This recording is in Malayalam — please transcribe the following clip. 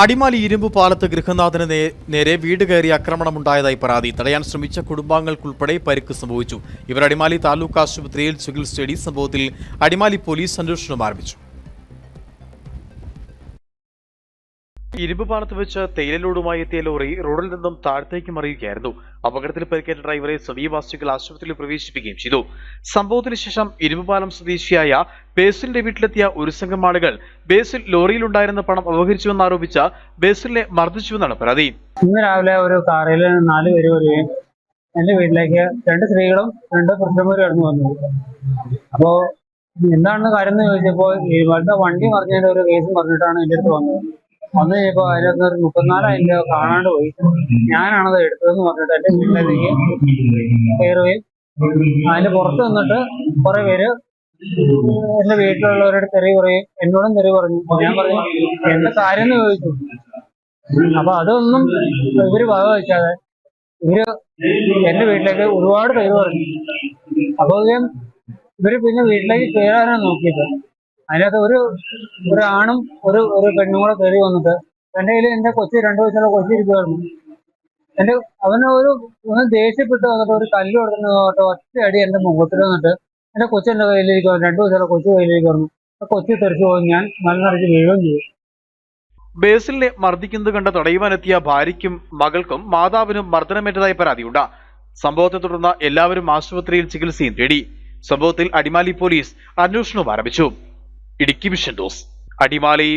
അടിമാലി ഇരുമ്പ് പാലത്ത് ഗൃഹനാഥന് നേരെ വീട് കയറി ആക്രമണമുണ്ടായതായി പരാതി. തടയാൻ ശ്രമിച്ച കുടുംബാംഗങ്ങൾക്കുൾപ്പെടെ പരിക്ക് സംഭവിച്ചു. ഇവർ അടിമാലി താലൂക്ക് ആശുപത്രിയിൽ ചികിത്സ തേടി സംഭവത്തിൽ അടിമാലി പോലീസ് അന്വേഷണം ആരംഭിച്ചു. ഇരുമ്പ് പാലത്ത് വെച്ച് തേയിലലോടുമായി എത്തിയ ലോറി റോഡിൽ നിന്നും താഴത്തേക്ക് മറിയുകയായിരുന്നു. അപകടത്തിൽ പരിക്കേറ്റ ഡ്രൈവറെ സമീപവാസികൾ ആശുപത്രിയിൽ പ്രവേശിപ്പിക്കുകയും ചെയ്തു. സംഭവത്തിന് ശേഷം ഇരുമ്പ് പാലം സ്വദേശിയായ ബേസിലിന്റെ വീട്ടിലെത്തിയ ഒരു സംഘം ആളുകൾ ബേസിൽ ലോറിയിലുണ്ടായിരുന്ന പണം അപഹരിച്ചുവെന്നാരോപിച്ച ബേസിലിനെ മർദ്ദിച്ചുവെന്നാണ് പരാതി. ഇന്ന് രാവിലെ ഒരു കാറിൽ നാല് പേര് വരികയും എന്റെ വീട്ടിലേക്ക് രണ്ട് സ്ത്രീകളും രണ്ട് പുരുഷന്മാരും കടന്നു വന്നു. അപ്പോ എന്താണ് കാര്യം എന്ന് ചോദിച്ചപ്പോ ഇവരുടെ വണ്ടി മറിഞ്ഞതിന്റെ ഒരു കേസും പറഞ്ഞിട്ടാണ് എന്റെ അടുത്ത് വന്നത്. വന്നു കഴിഞ്ഞപ്പോ അതിനകത്ത് ഒരു മുപ്പത്തിനാലായിരം രൂപ കാണാണ്ട് പോയി. ഞാനാണത് എടുത്തതെന്ന് പറഞ്ഞിട്ട് എന്റെ വീട്ടിലേക്ക് കയറുകയും അതിന്റെ പുറത്ത് നിന്നിട്ട് കുറെ പേര് എന്റെ വീട്ടിലുള്ളവരോട് തെറി പറയും എന്നോടും തെറി പറഞ്ഞു. ഞാൻ പറഞ്ഞു എന്റെ കാര്യം എന്ന് ചോദിച്ചു? അപ്പൊ അതൊന്നും ഇവർ വക വെച്ചാതെ ഇവർ എന്റെ വീട്ടിലേക്ക് ഒരുപാട് പേര് പറഞ്ഞു അപ്പൊ ഇവർ പിന്നെ വീട്ടിലേക്ക് കയറാനാണ് നോക്കിയത്. അതിനകത്ത് ഒരു ഒരു ആണും ഒരു ഒരു പെണ്ണും കൂടെ കയറി വന്നിട്ട് എന്റെ കയ്യിൽ എന്റെ കൊച്ചി രണ്ടു വയസ്സുള്ള കൊച്ചു ഇരിക്കുമായിരുന്നു എന്റെ അവന് ഒരു ഒന്ന് ദേഷ്യപ്പെട്ട് വന്നിട്ട് ഒരു കല്ല് കൊടുക്കുന്നതോട്ട് ഒറ്റ അടി എന്റെ മുഖത്തിൽ വന്നിട്ട് എന്റെ കൊച്ചിന്റെ കയ്യിലിരിക്കും രണ്ടു വയസ്സുള്ള കൊച്ചു കയ്യിലിരിക്കുന്നു ആ കൊച്ചു തെറിച്ചു പോകും ഞാൻ മലനടിച്ച് വീഴുകയും ചെയ്തു. ബേസിലിനെ മർദ്ദിക്കുന്നത് കണ്ട് തടയുവാനെത്തിയ ഭാര്യയ്ക്കും മകൾക്കും മാതാവിനും മർദ്ദനമേറ്റതായി പരാതിയുണ്ട്. സംഭവത്തെ തുടർന്ന് എല്ലാവരും ആശുപത്രിയിൽ ചികിത്സയും തേടി. സംഭവത്തിൽ അടിമാലി പോലീസ് അന്വേഷണവും ആരംഭിച്ചു. Idukki mission dose. അടിമാലി